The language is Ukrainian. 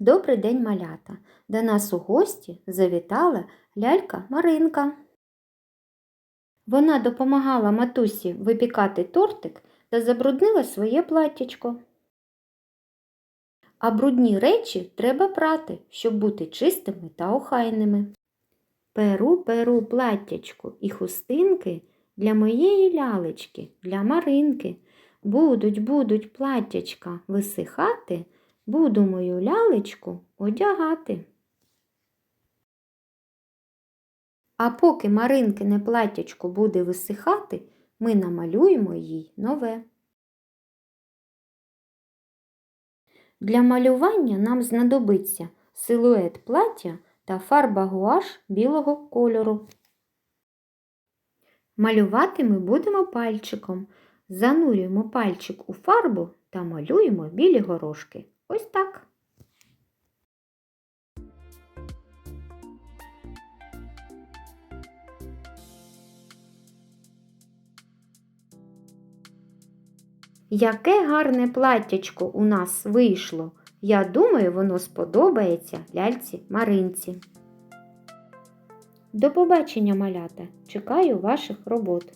Добрий день, малята! До нас у гості завітала лялька Маринка. Вона допомагала матусі випікати тортик та забруднила своє платтячко. А брудні речі треба прати, щоб бути чистими та охайними. Перу перу платтячко і хустинки для моєї лялечки, для Маринки. Будуть, будуть платтячка висихати, буду мою лялечку одягати. А поки Маринкине платтячко буде висихати, ми намалюємо їй нове. Для малювання нам знадобиться силует плаття та фарба гуаш білого кольору. Малювати ми будемо пальчиком. Занурюємо пальчик у фарбу та малюємо білі горошки. Ось так. Яке гарне платтячко у нас вийшло. Я думаю, воно сподобається ляльці Маринці. До побачення, малята! Чекаю ваших робот.